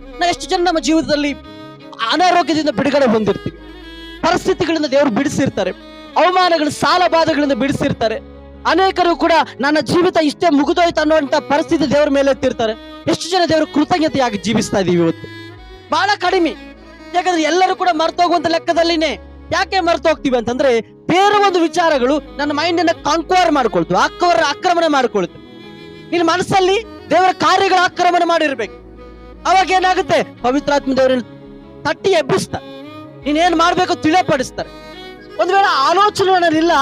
ನಾವು ಎಷ್ಟು ಜನ ನಮ್ಮ ಜೀವಿತದಲ್ಲಿ ಅನಾರೋಗ್ಯದಿಂದ ಬಿಡುಗಡೆ ಹೊಂದಿರ್ತೀವಿ. ಪರಿಸ್ಥಿತಿಗಳಿಂದ ದೇವರು ಬಿಡಿಸಿರ್ತಾರೆ. ಅವಮಾನಗಳು ಸಾಲ ಬಾಧೆಗಳಿಂದ ಬಿಡಿಸಿರ್ತಾರೆ. ಅನೇಕರು ಕೂಡ ನನ್ನ ಜೀವಿತ ಇಷ್ಟೇ ಮುಗಿದೋಯ್ತು ಅನ್ನುವಂತ ಪರಿಸ್ಥಿತಿ ದೇವರ ಮೇಲೆ ಎತ್ತಿರ್ತಾರೆ. ಎಷ್ಟು ಜನ ದೇವರು ಕೃತಜ್ಞತೆಯಾಗಿ ಜೀವಿಸ್ತಾ ಇದೀವಿ ಇವತ್ತು? ಬಹಳ ಕಡಿಮೆ. ಯಾಕಂದ್ರೆ ಎಲ್ಲರೂ ಕೂಡ ಮರ್ತೋಗುವಂತ ಲೆಕ್ಕದಲ್ಲಿನೇ ಯಾಕೆ ಮರ್ತು ಹೋಗ್ತೀವಿ ಅಂತಂದ್ರೆ ಬೇರೆ ಒಂದು ವಿಚಾರಗಳು ನನ್ನ ಮೈಂಡ್ ಅನ್ನ ಕಾನ್ಕ್ವೈರ್ ಮಾಡ್ಕೊಳ್ತು ಅಕ್ಕವರ ಆಕ್ರಮಣ ಮಾಡ್ಕೊಳ್ತು ನಿನ್ನ ಮನಸ್ಸಲ್ಲಿ ದೇವರ ಕಾರ್ಯಗಳ ಆಕ್ರಮಣ ಮಾಡಿರ್ಬೇಕು. ಅವಾಗ ಏನಾಗುತ್ತೆ? ಪವಿತ್ರಾತ್ಮ ತಟ್ಟಿ ಎಬ್ಬಿಸ್ತಾರೆ. ನೀನೇನ್ ಮಾಡ್ಬೇಕು ತಿಳಿಯಪಡಿಸ್ತಾರೆ. ಒಂದ್ ವೇಳೆ ಆಲೋಚನೆ ಇಲ್ಲ,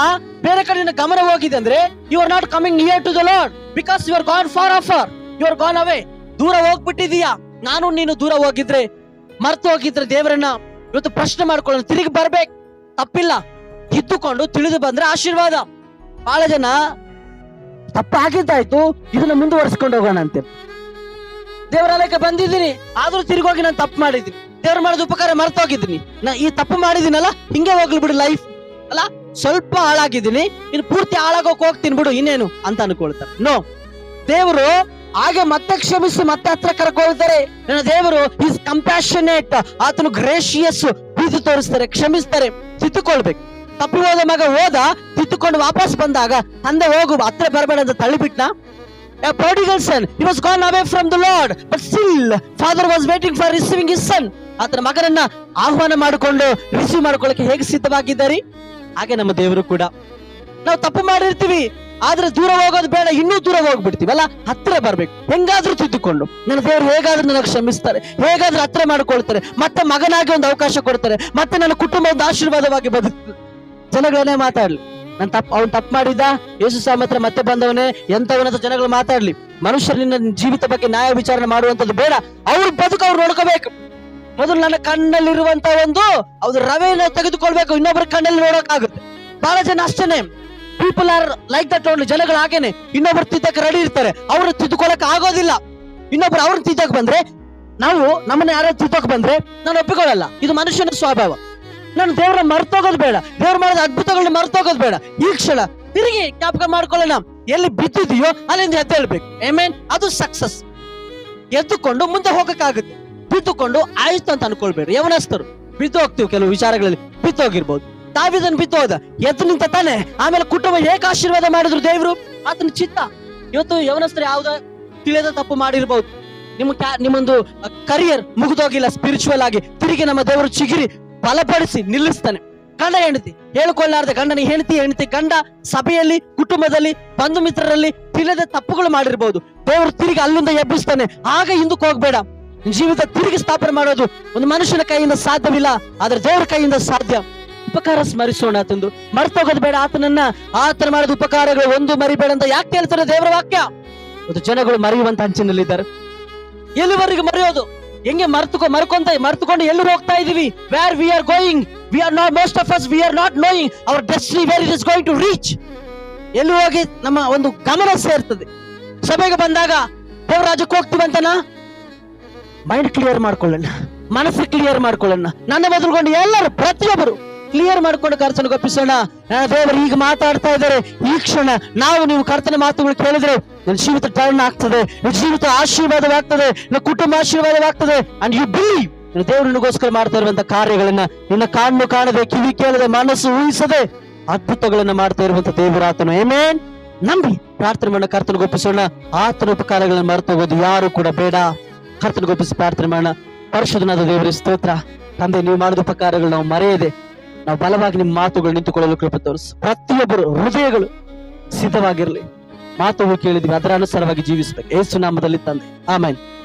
ಬೇರೆ ಕಡೆ ಗಮನ ಹೋಗಿದೆ ಅಂದ್ರೆ you are not coming near to the lord because you are gone far afar you are gone away ದೂರ ಹೋಗ್ಬಿಟ್ಟಿದೀಯಾ ನಾನು ನೀನು ದೂರ ಹೋಗಿದ್ರೆ, ಮರ್ತು ಹೋಗಿದ್ರೆ ದೇವರನ್ನ ಇವತ್ತು ಪ್ರಶ್ನೆ ಮಾಡ್ಕೊಳ್ಳೋಣ. ತಿರುಗಿ ಬರ್ಬೇಕು. ತಪ್ಪಿಲ್ಲ. ಇದ್ದುಕೊಂಡು ತಿಳಿದು ಬಂದ್ರೆ ಆಶೀರ್ವಾದ. ಬಹಳ ಜನ ತಪ್ಪಾಗಿದ್ದಾಯ್ತು, ಇದನ್ನ ಮುಂದುವರಿಸ್ಕೊಂಡು ಹೋಗೋಣ ಅಂತ ದೇವರಾಲಯಕ್ಕೆ ಬಂದಿದ್ದೀನಿ. ಆದ್ರೂ ತಿರುಗೋಗಿ ನಾನು ತಪ್ಪು ಮಾಡಿದ್ದೀನಿ. ದೇವ್ರು ಮಾಡಿದ ಉಪಕಾರ ಮರ್ತೋಗಿದ್ದೀನಿ. ನಾ ಈ ತಪ್ಪು ಮಾಡಿದೀನಲ್ಲ ಹಿಂಗೆ ಹೋಗ್ಲಿ ಬಿಡು ಲೈಫ್ ಅಲ್ಲ, ಸ್ವಲ್ಪ ಹಾಳಾಗಿದ್ದೀನಿ. ಇನ್ನು ಪೂರ್ತಿ ಹಾಳಾಗೋಕ್ ಹೋಗ್ತೀನಿ ಬಿಡು, ಇನ್ನೇನು ಅಂತ ಅನ್ಕೊಳ್ತಾರೆ. ನೋ ದೇವರು ಹಾಗೆ ಮತ್ತೆ ಕ್ಷಮಿಸಿ ಮತ್ತೆ ಹತ್ರ ಕರ್ಕೊಳ್ತಾರೆ ನನ್ನ ದೇವರು ಇಸ್ ಕಂಪ್ಯಾಷನೇಟ್ ಆತನು ಗ್ರೇಷಿಯಸ್ ಪ್ರೀತಿ ತೋರಿಸ್ತಾರೆ, ಕ್ಷಮಿಸ್ತಾರೆ. ತಿತ್ತುಕೊಳ್ಬೇಕು ತಪ್ಪಿ ಹೋದ ಮಗ ಹೋದ ತಿತ್ತುಕೊಂಡು ವಾಪಸ್ ಬಂದಾಗ, ತಂದೆ ಹೋಗು, ಹತ್ರ ಬರಬೇಡ ಅಂತ ತಳ್ಳಿಬಿಟ್ನ? A prodigal son, he was gone away from the Lord, but still father was waiting for receiving his son. ಆತನ ಮಗನನ್ನ ಆಹ್ವಾನ ಮಾಡಿಕೊಂಡು ರಿಸೀವ್ ಮಾಡ್ಕೊಳ್ಳಕ್ಕೆ ಹೇಗೆ ಸಿದ್ಧವಾಗಿದ್ದಾರೆ? ಹಾಗೆ ನಮ್ಮ ದೇವರು ಕೂಡ. ನಾವು ತಪ್ಪು ಮಾಡಿರ್ತೀವಿ ಆದ್ರೆ ದೂರ ಹೋಗೋದು ಬೇಡ ಇನ್ನೂ ದೂರ ಹೋಗ್ಬಿಡ್ತೀವಲ್ಲ ಹತ್ರ ಬರ್ಬೇಕು. ಹೆಂಗಾದ್ರೂ ತಿದ್ದುಕೊಂಡು. ನನ್ನ ದೇವರು ಹೇಗಾದ್ರೂ ನನಗೆ ಕ್ಷಮಿಸ್ತಾರೆ ಹೇಗಾದ್ರೂ ಹತ್ರ ಮಾಡ್ಕೊಳ್ತಾರೆ ಮತ್ತೆ ಮಗನಾಗಿ ಒಂದು ಅವಕಾಶ ಕೊಡ್ತಾರೆ ಮತ್ತೆ ನನ್ನ ಕುಟುಂಬ ಒಂದು ಆಶೀರ್ವಾದವಾಗಿ ಬದುಕ್ತದೆ. ಜನಗಳನ್ನೇ ಮಾತಾಡ್ಲಿ. ನಾನು ತಪ್ಪು ಅವ್ನು ತಪ್ಪು ಮಾಡಿದ್ದ, ಯೇಸು ಸ್ವಾಮಿ ಹತ್ರ ಮತ್ತೆ ಬಂದವನೇ ಎಂತವನಂತ ಜನಗಳು ಮಾತಾಡ್ಲಿ. ಮನುಷ್ಯರು ನಿನ್ನ ಜೀವಿತ ಬಗ್ಗೆ ನ್ಯಾಯ ವಿಚಾರಣೆ ಮಾಡುವಂತದ್ದು ಬೇಡ. ಅವ್ರ ಬದುಕು ಅವ್ರು ನೋಡ್ಕೋಬೇಕು. ಮೊದಲು ನನ್ನ ಕಣ್ಣಲ್ಲಿರುವಂತ ಒಂದು, ಅವ್ರ ರವೆಯನ್ನು ತೆಗೆದುಕೊಳ್ಬೇಕು. ಇನ್ನೊಬ್ಬರ ಕಣ್ಣಲ್ಲಿ ನೋಡೋಕ್ಕಾಗುತ್ತೆ. ಬಹಳ ಜನ ಅಷ್ಟೇನೆ. People are like that only ಜನಗಳು ಹಾಗೇನೆ. ಇನ್ನೊಬ್ರು ತಿದ್ದಕ್ಕೆ ರೆಡಿ ಇರ್ತಾರೆ. ಅವ್ರನ್ನ ತಿದ್ದುಕೊಳ್ಳಕ್ ಆಗೋದಿಲ್ಲ. ಇನ್ನೊಬ್ರು ಅವ್ರನ್ನ ತಿದ್ದಕ್ ಬಂದ್ರೆ, ನಾವು ನಮ್ಮನ್ನ ಯಾರೋ ತಿದ್ದಕ್ ಬಂದ್ರೆ, ನಾನು ಒಪ್ಪಿಕೊಳ್ಳಲ್ಲ. ಇದು ಮನುಷ್ಯನ ಸ್ವಭಾವ. ನಾನು ದೇವರ ಮರ್ತೋಗೋದು ಬೇಡ. ದೇವ್ರ ಮಾಡಿದ ಅದ್ಭುತಗಳನ್ನ ಮರ್ತೋಗೋದು ಬೇಡ. ಈ ಕ್ಷಣ ತಿರುಗಿ ಜ್ಞಾಪಕ ಮಾಡ್ಕೊಳ್ಳೋಣ ಎಲ್ಲಿ ಬಿದ್ದಿದೆಯೋ ಅಲ್ಲಿಂದ ಎದ್ದೇಳ್ಬೇಕು ಏಮೇನ್ ಅದು ಸಕ್ಸಸ್ ಎದ್ದುಕೊಂಡು ಮುಂದೆ ಹೋಗಕ್ಕಾಗುತ್ತೆ. ಬಿದ್ದುಕೊಂಡು ಆಯ್ತು ಅಂತ ಅನ್ಕೊಳ್ಬೇಡ. ಯವನಸ್ತರು ಬಿದ್ದು ಹೋಗ್ತೀವಿ ಕೆಲವು ವಿಚಾರಗಳಲ್ಲಿ. ಬಿದ್ದು ಹೋಗಿರ್ಬೋದು. ತಾವಿದನ್ ಬಿದ್ದು ಹೋದ. ಎದ್ದು ನಿಂತ ತಾನೆ. ಆಮೇಲೆ ಕುಟುಂಬ ಏಕ ಆಶೀರ್ವಾದ ಮಾಡಿದ್ರು ದೇವ್ರು. ಆತನ ಚಿತ್ತ. ಇವತ್ತು ಯವನಸ್ತ್ರ ಯಾವ್ದ ತಿಳಿಯದ ತಪ್ಪು ಮಾಡಿರ್ಬೋದು. ನಿಮ್ಮ ನಿಮ್ಮೊಂದು ಕರಿಯರ್ ಮುಗಿದೋಗಿಲ್ಲ ಸ್ಪಿರಿಚುವಲ್ ಆಗಿ. ತಿರುಗಿ ನಮ್ಮ ದೇವರು ಚಿಗಿರಿ. ಬಲಪಡಿಸಿ ನಿಲ್ಲಿಸ್ತಾನೆ. ಗಂಡ ಹೆಂಡತಿ, ಹೇಳ್ಕೊಳ್ಳಾರ್ದೆ ಗಂಡನ ಹೆಂಡತಿ ಹೆಂಡತಿ ಗಂಡ ಸಭೆಯಲ್ಲಿ, ಕುಟುಂಬದಲ್ಲಿ, ಬಂಧು ಮಿತ್ರರಲ್ಲಿ ತಿಳಿದ ತಪ್ಪುಗಳು ಮಾಡಿರ್ಬೋದು. ದೇವರು ತಿರುಗಿ ಅಲ್ಲಿಂದ ಎಬ್ಬಿಸ್ತಾನೆ. ಆಗ ಹಿಂದಕ್ಕೆ ಹೋಗ್ಬೇಡ. ಜೀವಿತ ತಿರುಗಿ ಸ್ಥಾಪನೆ ಮಾಡೋದು ಒಂದು ಮನುಷ್ಯನ ಕೈಯಿಂದ ಸಾಧ್ಯವಿಲ್ಲ, ಆದ್ರೆ ದೇವರ ಕೈಯಿಂದ ಸಾಧ್ಯ. ಉಪಕಾರ ಸ್ಮರಿಸೋಣ ತಂದು. ಮರ್ತೋಗೋದು ಬೇಡ ಆತನನ್ನ. ಆತನ ಮಾಡಿದ ಉಪಕಾರಗಳು ಒಂದು ಮರಿಬೇಡ ಅಂತ ಯಾಕೆ ಹೇಳ್ತಾರೆ ದೇವರ ವಾಕ್ಯ? ಒಂದು ಜನಗಳು ಮರೆಯುವಂತ ಅಂಚಿನಲ್ಲಿದ್ದಾರೆ. ಎಲ್ಲಿವರೆಗೂ ಮರೆಯೋದು? ಹೆಂಗೆ ಮರ್ತುಕೊ, ಮರ್ಕೊಂತ, ಮರ್ತುಕೊಂಡು ಎಲ್ಲರೂ ಹೋಗ್ತಾ ಇದೀವಿ? Where we are going we are not most of us we are not knowing our destiny where it is going to reach ಎಲ್ಲೂ ಹೋಗಿ ನಮ್ಮ ಒಂದು ಗಮನ ಸೇರ್ತದೆ. ಸಭೆಗೆ ಬಂದಾಗ ದೇವರಾಜಕ್ಕೆ ಹೋಗ್ತೀವಿ ಅಂತನಾ? ಮೈಂಡ್ ಕ್ಲಿಯರ್ ಮಾಡ್ಕೊಳ್ಳೋಣ. ಮನಸ್ಸು ಕ್ಲಿಯರ್ ಮಾಡ್ಕೊಳ್ಳೋಣ. ನನ್ನ ಬದಲ್ಕೊಂಡು ಎಲ್ಲರೂ, ಪ್ರತಿಯೊಬ್ಬರು ಕ್ಲಿಯರ್ ಮಾಡ್ಕೊಂಡು ಕರ್ತನ ಗೊಪ್ಪಿಸೋಣ ದೇವರು ಈಗ ಮಾತಾಡ್ತಾ ಇದ್ದಾರೆ. ಈ ಕ್ಷಣ ನಾವು ನೀವು ಕರ್ತನ ಮಾತುಗಳು ಕೇಳಿದ್ರೆ ನನ್ನ ಜೀವಿತ ಟರ್ನ್ ಆಗ್ತದೆ. ನನ್ನ ಜೀವಿತ ಆಶೀರ್ವಾದವಾಗ್ತದೆ. ನನ್ನ ಕುಟುಂಬ ಆಶೀರ್ವಾದವಾಗ್ತದೆ. ಅಂಡ್ ಯು ಬಿಲೀವ್ ದೇವರು ನಿನಗೋಸ್ಕರ ಮಾಡ್ತಾ ಇರುವಂತ ಕಾರ್ಯಗಳನ್ನ ನಿನ್ನ ಕಾಣು ಕಾಣದೆ, ಕಿವಿ ಕೇಳದೆ, ಮನಸ್ಸು ಊಹಿಸದೆ ಅದ್ಭುತಗಳನ್ನ ಮಾಡ್ತಾ ಇರುವಂತ ದೇವರಾತನು ಏಮೇನ್ ನಂಬಿ ಪ್ರಾರ್ಥನೆ ಮಾಡೋಣ ಕರ್ತನ ಗೊಪ್ಪಿಸೋಣ ಆತನ ಉಪಕಾರಗಳನ್ನ ಮರೆತು ಹೋಗೋದು ಯಾರು ಕೂಡ ಬೇಡ. ಕರ್ತನ ಗೊಪ್ಪಿಸಿ ಪ್ರಾರ್ಥನೆ ಮಾಡೋಣ. ಪರಿಶುದ್ಧನಾದ ದೇವರ, ಸ್ತೋತ್ರ. ತಂದೆ, ನೀವು ಮಾಡಿದ ಉಪಕಾರಗಳು ನಾವು ಮರೆಯದೆ ಬಲವಾಗಿ ನಿಮ್ಮ ಮಾತುಗಳು ನಿಂತುಕೊಳ್ಳಲು ಕೃಪೆ ತೋರಿಸು. ಪ್ರತಿಯೊಬ್ಬರು ಹೃದಯಗಳು ಸಿದ್ಧವಾಗಿರಲಿ. ಮಾತು ಕೇಳಿದ್ವಿ ಅದರ ಅನುಸಾರವಾಗಿ ಜೀವಿಸಬೇಕು. ಏಸು ನಾಮದಲ್ಲಿ ತಂದೆ. ಆಮೇಲೆ